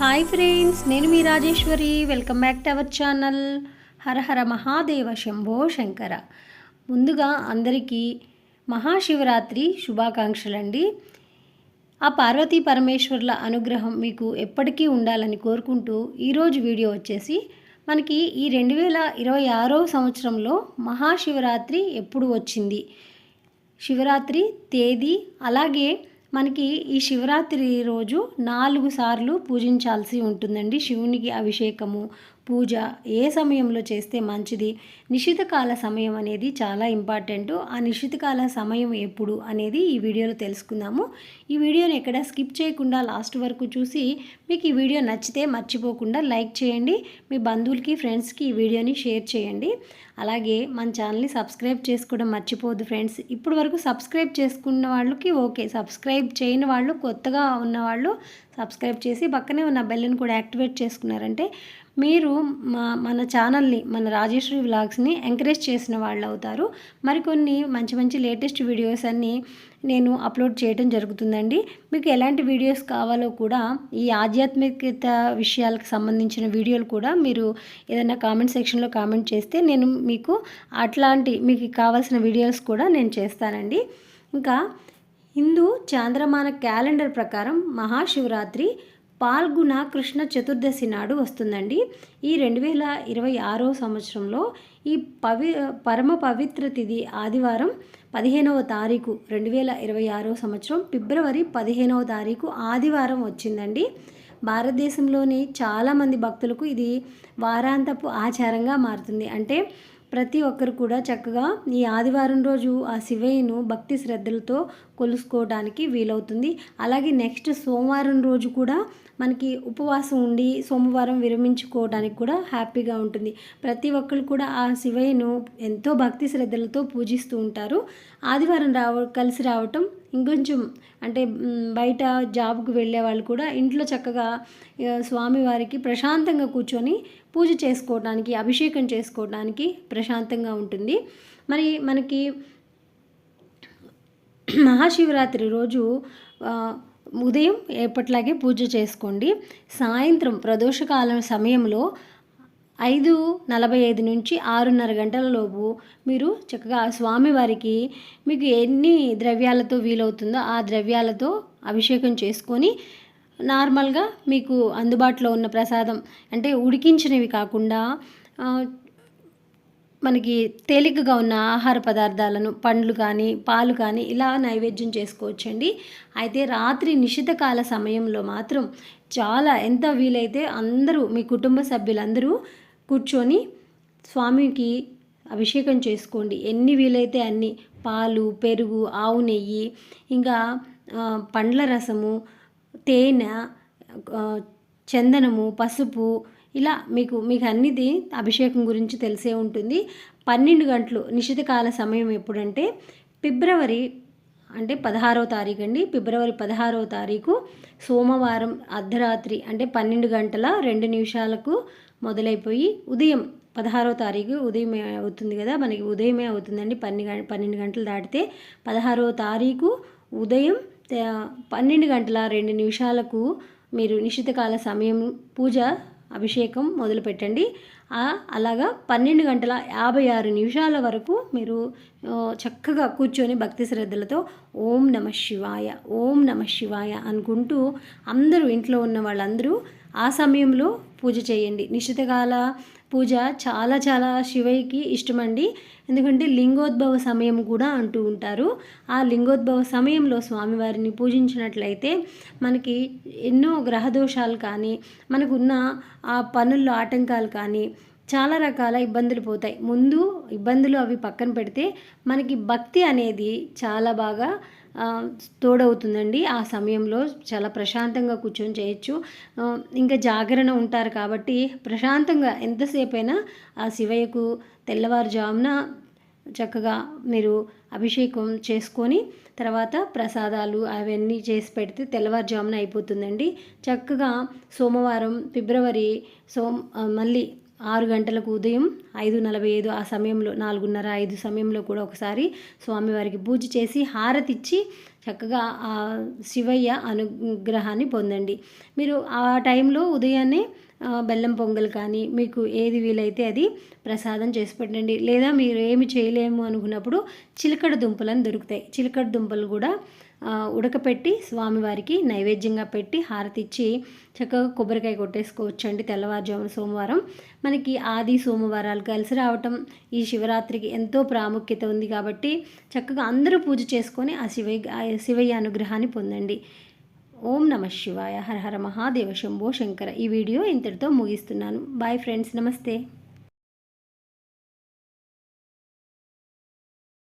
Hi friends నేను మీ Rajeshwari. Welcome back to our channel Hara Hara Mahadeva Shambho Shankara. ముందుగా అందరికీ మహాశివరాత్రి శుభాకాంక్షలండి. ఆ పార్వతీ పరమేశ్వర్ల అనుగ్రహం మీకు ఎప్పటికీ ఉండాలని కోరుకుంటూ ఈరోజు వీడియో వచ్చేసి మనకి ఈ రెండు వేల ఇరవై ఆరో సంవత్సరంలో మహాశివరాత్రి ఎప్పుడు వచ్చింది? శివరాత్రి తేదీ అలాగే మనకి ఈ శివరాత్రి రోజు నాలుగు సార్లు పూజించాల్సి ఉంటుందండి శివునికి అభిషేకము పూజ ఏ సమయంలో చేస్తే మంచిది? నిశితకాల సమయం అనేది చాలా ఇంపార్టెంట్. ఆ నిశితకాల సమయం ఎప్పుడు అనేది ఈ వీడియోలో తెలుసుకుందాము. ఈ వీడియోని ఎక్కడ స్కిప్ చేయకుండా లాస్ట్ వరకు చూసి మీకు ఈ వీడియో నచ్చితే మర్చిపోకుండా లైక్ చేయండి. మీ బంధువులకి ఫ్రెండ్స్కి ఈ వీడియోని షేర్ చేయండి. అలాగే మన ఛానల్ని సబ్స్క్రైబ్ చేసుకోవడం మర్చిపోవద్దు ఫ్రెండ్స్. ఇప్పుడు వరకు సబ్స్క్రైబ్ చేసుకున్న వాళ్ళకి ఓకే. సబ్స్క్రైబ్ చేయని వాళ్ళు కొత్తగా ఉన్న వాళ్ళు సబ్స్క్రైబ్ చేసి పక్కనే ఉన్న బెల్ని కూడా యాక్టివేట్ చేసుకున్నారంటే మీరు మా మన ఛానల్ని మన రాజేశ్వరి వ్లాగ్స్ని ఎంకరేజ్ చేసిన వాళ్ళు అవుతారు మరికొన్ని మంచి మంచి లేటెస్ట్ వీడియోస్ అన్నీ నేను అప్లోడ్ చేయడం జరుగుతుందండి. మీకు ఎలాంటి వీడియోస్ కావాలో కూడా ఈ ఆధ్యాత్మికత విషయాలకు సంబంధించిన వీడియోలు కూడా మీరు ఏదైనా కామెంట్ సెక్షన్లో కామెంట్ చేస్తే నేను మీకు అట్లాంటి మీకు కావాల్సిన వీడియోస్ కూడా నేను చేస్తానండి. ఇంకా హిందూ చాంద్రమాన క్యాలెండర్ ప్రకారం మహాశివరాత్రి పాల్గుణ కృష్ణ చతుర్దశి నాడు వస్తుందండి. ఈ రెండు వేల ఇరవై ఆరో సంవత్సరంలో ఈ పవి పరమ పవిత్ర తిథి ఆదివారం పదిహేనవ తారీఖు రెండు వేల ఇరవై ఆరో సంవత్సరం ఫిబ్రవరి పదిహేనవ తారీఖు ఆదివారం వచ్చిందండి. భారతదేశంలోని చాలామంది భక్తులకు ఇది వారాంతపు ఆచారంగా మారుతుంది. అంటే ప్రతి ఒక్కరు కూడా చక్కగా ఈ ఆదివారం రోజు ఆ శివయ్యను భక్తి శ్రద్ధలతో కొలుసుకోవడానికి వీలవుతుంది. అలాగే నెక్స్ట్ సోమవారం రోజు కూడా మనకి ఉపవాసం ఉండి సోమవారం విరమించుకోవడానికి కూడా హ్యాపీగా ఉంటుంది. ప్రతి ఒక్కరు కూడా ఆ శివయ్యను ఎంతో భక్తి శ్రద్ధలతో పూజిస్తూ ఉంటారు. ఆదివారం రావ కలిసి రావటం ఇంకొంచెం అంటే బయట జాబ్కి వెళ్ళే వాళ్ళు కూడా ఇంట్లో చక్కగా స్వామివారికి ప్రశాంతంగా కూర్చొని పూజ చేసుకోవడానికి అభిషేకం చేసుకోవడానికి ప్రశాంతంగా ఉంటుంది. మరి మనకి మహాశివరాత్రి రోజు ఉదయం ఎప్పట్లాగే పూజ చేసుకోండి. సాయంత్రం ప్రదోషకాలం సమయంలో ఐదు నలభై ఐదు నుంచి ఆరున్నర గంటల లోపు మీరు చక్కగా స్వామివారికి మీకు ఎన్ని ద్రవ్యాలతో వీలవుతుందో ఆ ద్రవ్యాలతో అభిషేకం చేసుకొని నార్మల్గా మీకు అందుబాటులో ఉన్న ప్రసాదం అంటే ఉడికించినవి కాకుండా మనకి తేలికగా ఉన్న ఆహార పదార్థాలను పండ్లు కానీ పాలు కానీ ఇలా నైవేద్యం చేసుకోవచ్చండి. అయితే రాత్రి నిషితకాల సమయంలో మాత్రం చాలా ఎంత వీలైతే అందరూ మీ కుటుంబ సభ్యులందరూ కూర్చొని స్వామికి అభిషేకం చేసుకోండి. ఎన్ని వీలైతే అన్ని పాలు పెరుగు ఆవు నెయ్యి ఇంకా పండ్ల రసము తేనె చందనము పసుపు ఇలా మీకు మీకు అన్నిది అభిషేకం గురించి తెలిసే ఉంటుంది. పన్నెండు గంటలు నిషితకాల సమయం ఎప్పుడంటే ఫిబ్రవరి అంటే పదహారవ తారీఖు అండి ఫిబ్రవరి పదహారవ తారీఖు సోమవారం అర్ధరాత్రి అంటే పన్నెండు గంటల రెండు నిమిషాలకు మొదలైపోయి ఉదయం పదహారో తారీఖు ఉదయమే అవుతుంది కదా. మనకి ఉదయమే అవుతుందండి పన్నె పన్నెండు గంటలు దాటితే పదహారో తారీఖు ఉదయం పన్నెండు గంటల రెండు నిమిషాలకు మీరు నిశ్చితకాల సమయం పూజ అభిషేకం మొదలుపెట్టండి. అలాగా పన్నెండు గంటల యాభై ఆరు నిమిషాల వరకు మీరు చక్కగా కూర్చొని భక్తి శ్రద్ధలతో ఓం నమ శివాయ ఓం నమ శివాయ అనుకుంటూ అందరూ ఇంట్లో ఉన్న వాళ్ళందరూ ఆ సమయంలో పూజ చేయండి. నిశ్చితకాల పూజ చాలా చాలా శివయ్యకి ఇష్టమండి. ఎందుకంటే లింగోద్భవ సమయం కూడా అంటూ ఉంటారు. ఆ లింగోద్భవ సమయంలో స్వామివారిని పూజించినట్లయితే మనకి ఎన్నో గ్రహదోషాలు కానీ మనకున్న ఆ పనుల్లో ఆటంకాలు కానీ చాలా రకాల ఇబ్బందులు పోతాయి. ముందు ఇబ్బందులు అవి పక్కన పెడితే మనకి భక్తి అనేది చాలా బాగా తోడవుతుందండి. ఆ సమయంలో చాలా ప్రశాంతంగా కూర్చొని చేయొచ్చు. ఇంకా జాగరణ ఉంటారు కాబట్టి ప్రశాంతంగా ఎంతసేపు అయినా ఆ శివయ్యకు తెల్లవారుజామున చక్కగా మీరు అభిషేకం చేసుకొని తర్వాత ప్రసాదాలు అవన్నీ చేసి పెడితే తెల్లవారుజామున అయిపోతుందండి. చక్కగా సోమవారం ఫిబ్రవరి సోమ మళ్ళీ ఆరు గంటలకు ఉదయం ఐదు నలభై ఐదు ఆ సమయంలో నాలుగున్నర ఐదు సమయంలో కూడా ఒకసారి స్వామివారికి పూజ చేసి హారతిచ్చి చక్కగా ఆ శివయ్య అనుగ్రహాన్ని పొందండి. మీరు ఆ టైంలో ఉదయాన్నే బెల్లం పొంగల్ కానీ మీకు ఏది వీలైతే అది ప్రసాదం చేసి పెట్టండి. లేదా మీరు ఏమి చేయలేము అనుకున్నప్పుడు చిలకడ దుంపలను దొరుకుతాయి. చిలకడ దుంపలు కూడా ఉడకపెట్టి స్వామివారికి నైవేద్యంగా పెట్టి హారతిచ్చి చక్కగా కొబ్బరికాయ కొట్టేసుకోవచ్చు అండి తెల్లవారుజామున సోమవారం. మనకి ఆది సోమవారాలు కలిసి రావటం ఈ శివరాత్రికి ఎంతో ప్రాముఖ్యత ఉంది కాబట్టి చక్కగా అందరూ పూజ చేసుకొని ఆ శివయ్య శివయ్య అనుగ్రహాన్ని పొందండి. ఓం నమ శివాయ. హర హర మహాదేవ శంభో శంకర. ఈ వీడియో ఇంతటితో ముగిస్తున్నాను. బాయ్ ఫ్రెండ్స్ నమస్తే.